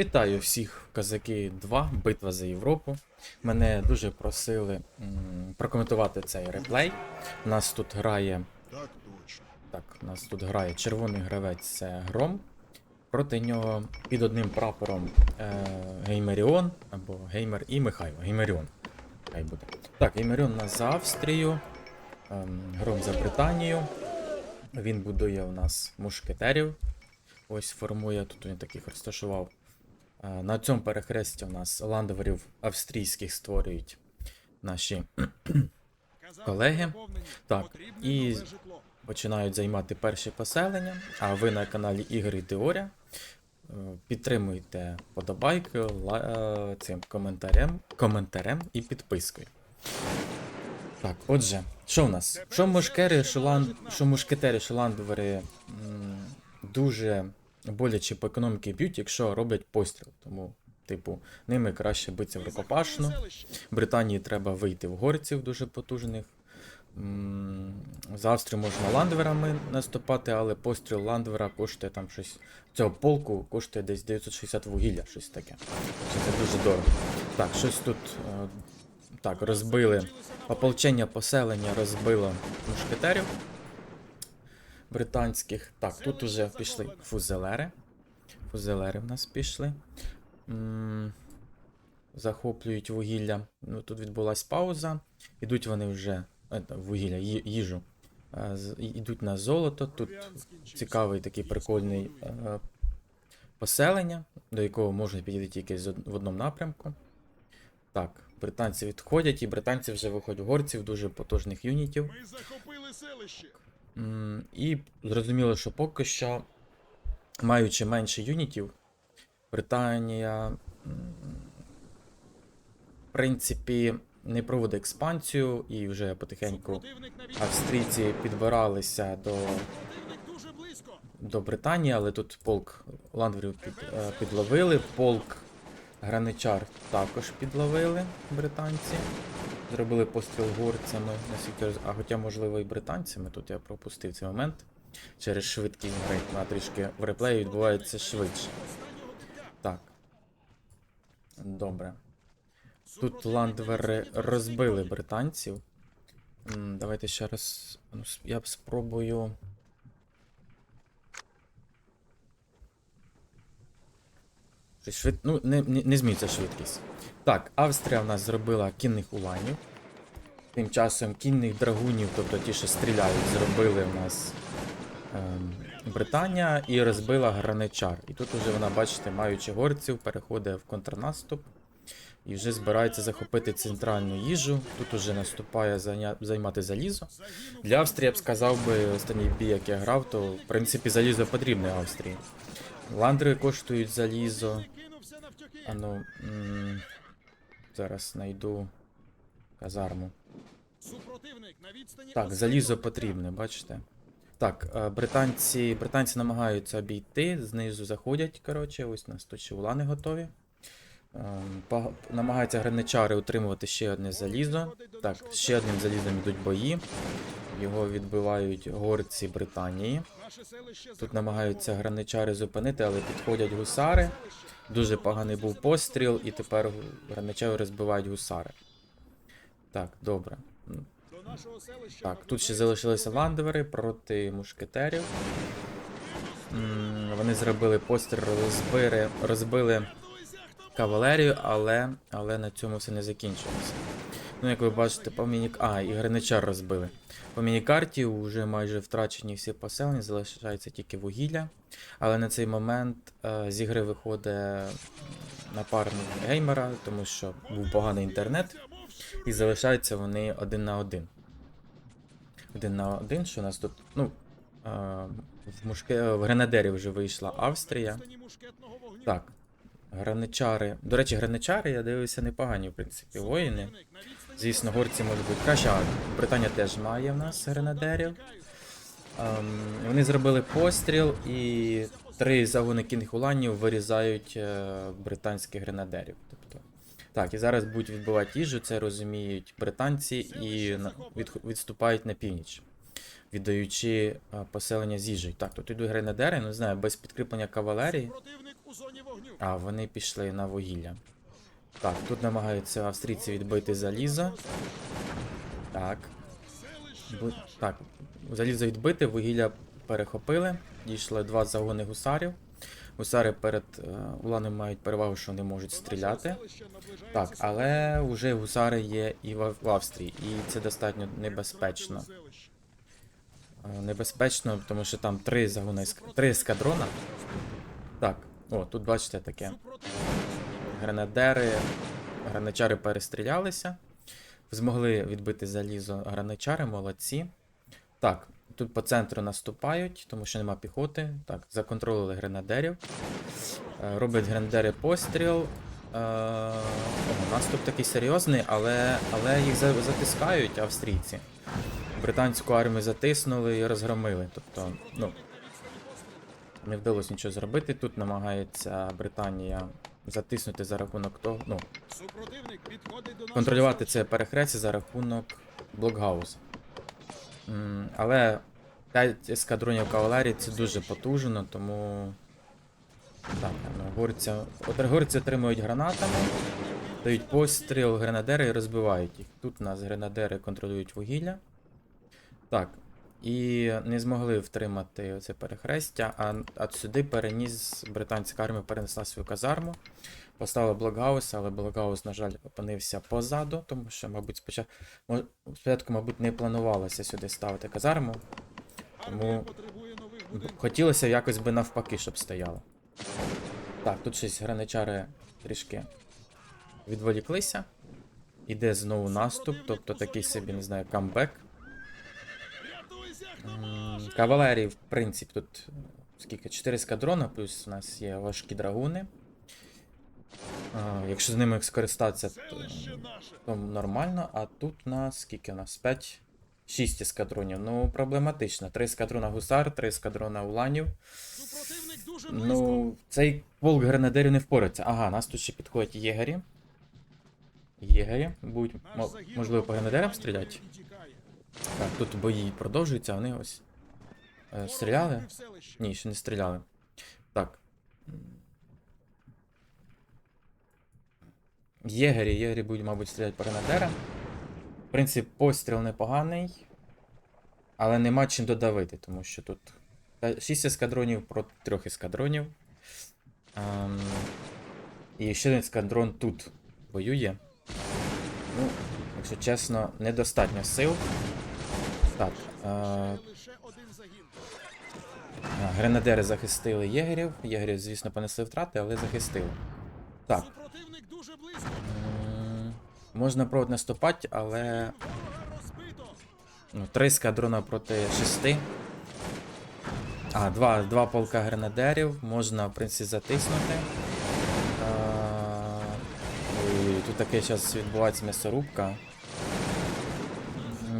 Вітаю всіх козаки 2, битва за Європу. Мене дуже просили м, прокоментувати цей реплей. У нас тут грає. Так точно. Так, у нас тут грає червоний гравець це Гром. Проти нього під одним прапором е, Геймеріон або Геймер і Михайло. Геймеріон. Хай буде. Так, Геймеріон у нас за Австрію, ем, Гром за Британію. Він будує у нас мушкетерів. Ось формує, тут він таких розташував. На цьому перехресті у нас ландверів австрійських створюють наші колеги. Так, і починають займати перші поселення. А ви на каналі Ігор Теорія. Е, Підтримуйте подобайкою, ла- е, цим коментарем, коментарем і підпискою. Так, отже, що в нас? Що мушкери, що, лан... що мушкетери, що ландвери м, дуже боляче по економіки б'ють, якщо роблять постріл. Тому, типу, ними краще битися в рукопашну. Британії треба вийти в горців дуже потужних. З Австрії можна ландверами наступати, але постріл ландвера коштує там щось. Цього полку коштує десь 960 вугілля, щось таке. Це дуже дорого. Так, щось тут. е, Так, розбили. Ополчення поселення розбило мушкетерів британських. Так, тут уже пішли фузелери. Фузелери в нас пішли. Захоплюють вугілля. Ну, тут відбулась пауза. Ідуть вони вже е, вугілля, їжу. Е, Ідуть на золото. Тут цікавий такий прикольний е, поселення, до якого можна підійти тільки в одному напрямку. Так, британці відходять, і британці вже виходять горців, дуже потужних юнітів. Ми захопили селище. І зрозуміло, що поки що, маючи менше юнітів, Британія, в принципі, не проводить експансію, і вже потихеньку австрійці підбиралися до, до Британії, але тут полк ландверів під, е, підловили, полк граничар також підловили британці. Зробили постріл горцями, наскільки а хоча, можливо, і британцями. Тут я пропустив цей момент. Через швидкість гри. А трішки в реплеї відбувається швидше. Так. Добре. Тут ландвери розбили британців. Давайте ще раз. ну, Я спробую. Швид... Ну, не, не, не зміниться швидкість. Так, Австрія в нас зробила кінних уланів. Тим часом кінних драгунів, тобто ті, що стріляють, зробили в нас ем, Британія і розбила граничар. І тут уже вона, бачите, маючи горців, переходить в контрнаступ і вже збирається захопити центральну їжу. Тут уже наступає зайня... займати залізо. Для Австрії я б сказав би, останній бій, як я грав, то в принципі залізо потрібне Австрії. Ландри коштують залізо. Ану, м- зараз знайду казарму. Так, залізо потрібне, бачите? Так, е, британці, британці намагаються обійти, знизу заходять, коротше, ось у нас тут ще улани готові. Ем, Намагаються граничари утримувати ще одне залізо. Так, ще одним залізом йдуть бої. Його відбивають горці Британії. Тут намагаються граничари зупинити, але підходять гусари. Дуже поганий був постріл, і тепер граничари розбивають гусари. Так, добре. Так, тут ще залишилися ландвери проти мушкетерів. Вони зробили постріл, розбили, розбили кавалерію, але, але на цьому все не закінчилося. Ну, як ви бачите, по міні... А, і граничар розбили. По мінікарті вже майже втрачені всі поселення, залишається тільки вугілля. Але на цей момент е, з ігри виходить напарник геймера, тому що був поганий інтернет, і залишаються вони один на один. Один на один, що у нас тут. Ну, е, в, мушке... в гренадері вже вийшла Австрія. Так. Граничари. До речі, граничари, я дивився, непогані, в принципі, воїни. Звісно, горці можуть бути краще. Британія теж має в нас гренадерів. Ем, вони зробили постріл і три загони кінгуланів вирізають е, британських гренадерів. Тобто. Так, і зараз будуть відбивати їжу, це розуміють британці і відступають на північ, віддаючи поселення з їжею. Так, тут йдуть гренадери, не знаю, без підкріплення кавалерії. А, вони пішли на вугілля. Так, тут намагаються австрійці відбити залізо. Так. Бу- Так, залізо відбите, вугілля перехопили. Дійшли два загони гусарів. Гусари перед е, уланами мають перевагу, що вони можуть стріляти. Так, але вже гусари є і в Австрії, і це достатньо небезпечно. Е, Небезпечно, тому що там три загони, три ескадрона. Так, о, тут бачите таке. Гренадери, граничари перестрілялися. Змогли відбити залізо граничари, молодці. Так, тут по центру наступають, тому що нема піхоти. Так, законтролили гренадерів. Е, Роблять гренадери постріл. Е, О, наступ такий серйозний, але, але їх затискають австрійці. Британську армію затиснули і розгромили. Тобто, ну, не вдалося нічого зробити. Тут намагається Британія затиснути за рахунок того, ну, контролювати це перехрестя за рахунок блокгаузу. Але 5 ескадронів кавалерії це дуже потужно, тому. Так, ну, горці, горці отримують гранатами, дають постріл гренадери і розбивають їх. Тут у нас гренадери контролюють вугілля. Так. І не змогли втримати це перехрестя, а, а сюди переніс британська армія перенесла свою казарму. Поставили блокгаус, але блокгаус, на жаль, опинився позаду, тому що, мабуть, спочатку, спочатку, мабуть, не планувалося сюди ставити казарму. Тому-. Хотілося якось би навпаки, щоб стояло. Так, тут щось граничари трішки відволіклися. Іде знову наступ, тобто такий собі, не знаю, камбек. Рятуйся, хто М, може. Кавалерії, в принципі, тут е, скільки? 4 ескадрона, плюс у нас є важкі драгуни. А, якщо з ними скористатися, то, то нормально. А тут у нас скільки у нас? 5? 6 ескадронів. Ну, проблематично. 3 ескадрона гусар, 3 ескадрона уланів. Близько. Ну, цей полк гренадерів не впорається. Ага, нас тут ще підходять єгері. Єгері. Будуть, можливо, по гренадерам стріляти. Так, тут бої продовжуються, вони ось. Е, стріляли? Ні, ще не стріляли. Так. Єгері, єгері будуть, мабуть, стріляти по гренадерам. В принципі, постріл непоганий. Але нема чим додавити, тому що тут 6 ескадронів проти 3 ескадронів. Ем, і ще один ескадрон тут воює. Ну, якщо чесно, недостатньо сил. Так. Е, Лише один загін. а, Гренадери захистили єгерів. Єгерів, звісно, понесли втрати, але захистили. Так. Можна пробувати наступати, але. Ну, три скадрона проти шести. А, два, два полка гренадерів. Можна, в принципі, затиснути. А, ой, тут таке зараз відбувається м'ясорубка.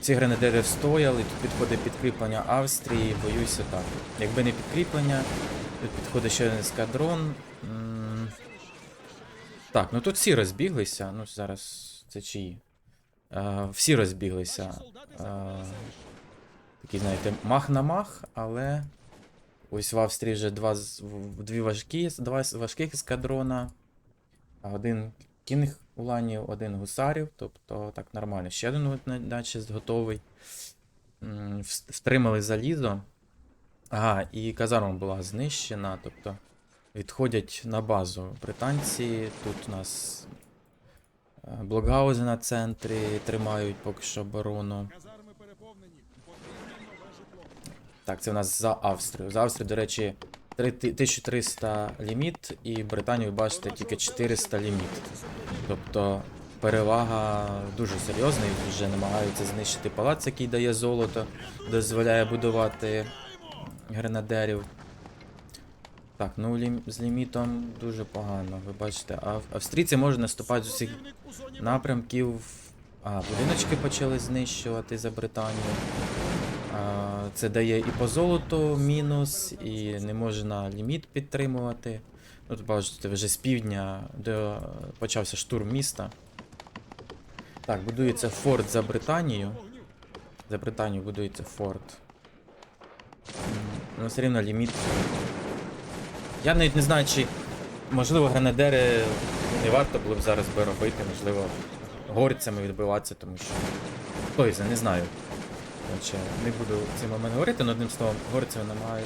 Ці гренадери встояли, тут підходить підкріплення Австрії, боюся так. Якби не підкріплення, тут підходить ще один ескадрон. Так, ну тут всі розбіглися. Ну, зараз це чиї? Е, всі розбіглися. Наші Е, такий, знаєте, мах на мах, але ось в Австрії вже два, дві важкі, два важких ескадрона, а один кінних уланів, один гусарів, тобто так нормально. Ще один наче готовий. Втримали залізо. Ага, і казарма була знищена, тобто відходять на базу британці. Тут у нас е, блокгаузи на центрі тримають поки що оборону. Так, це у нас за Австрію. За Австрію, до речі, 1300 ліміт, і Британію, бачите, тільки 400 ліміт. Тобто перевага дуже серйозна, і вже намагаються знищити палац, який дає золото, дозволяє будувати гренадерів. Так, ну лім... з лімітом дуже погано, ви бачите. А австрійці можуть наступати з усіх напрямків. А, будиночки почали знищувати за Британію. А, це дає і по золоту мінус, і не можна ліміт підтримувати. Ну, Тут бачите, вже з півдня де почався штурм міста. Так, будується форт за Британію. За Британію будується форт. Ну, все рівно ліміт. Я навіть не знаю, чи можливо, гренадери не варто було б зараз би робити, можливо, горцями відбиватися, тому що. Хто не знаю. Коротше, не буду цей момент говорити, але одним словом, горцями намагає.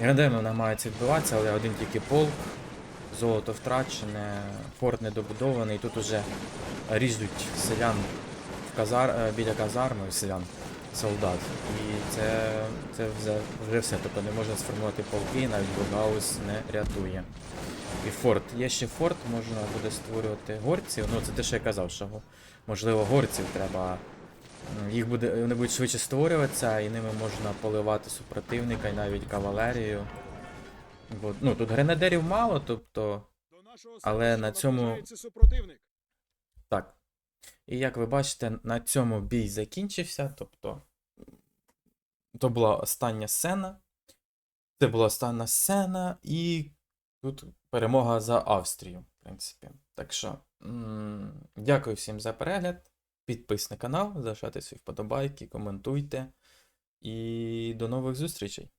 Гренадерами намагаються відбиватися, але один тільки полк, золото втрачене, форт недобудований, тут уже ріжуть селян в казар... е, біля казарми, селян, солдат. І це, це вже, вже все. Тобто не можна сформувати полки, навіть Бургаус не рятує. І форт. Є ще форт, можна буде створювати горців. Ну, це те, що я казав, що можливо горців треба. Їх буде, вони будуть швидше створюватися, і ними можна поливати супротивника і навіть кавалерію. Бо, ну, тут гренадерів мало, тобто. Але на цьому- Так. І як ви бачите, на цьому бій закінчився. Тобто, то була остання сцена. Це була остання сцена, і тут перемога за Австрію, в принципі. Так що, м, дякую всім за перегляд. Підписуйтесь на канал, залишайте свої вподобайки, коментуйте. І до нових зустрічей!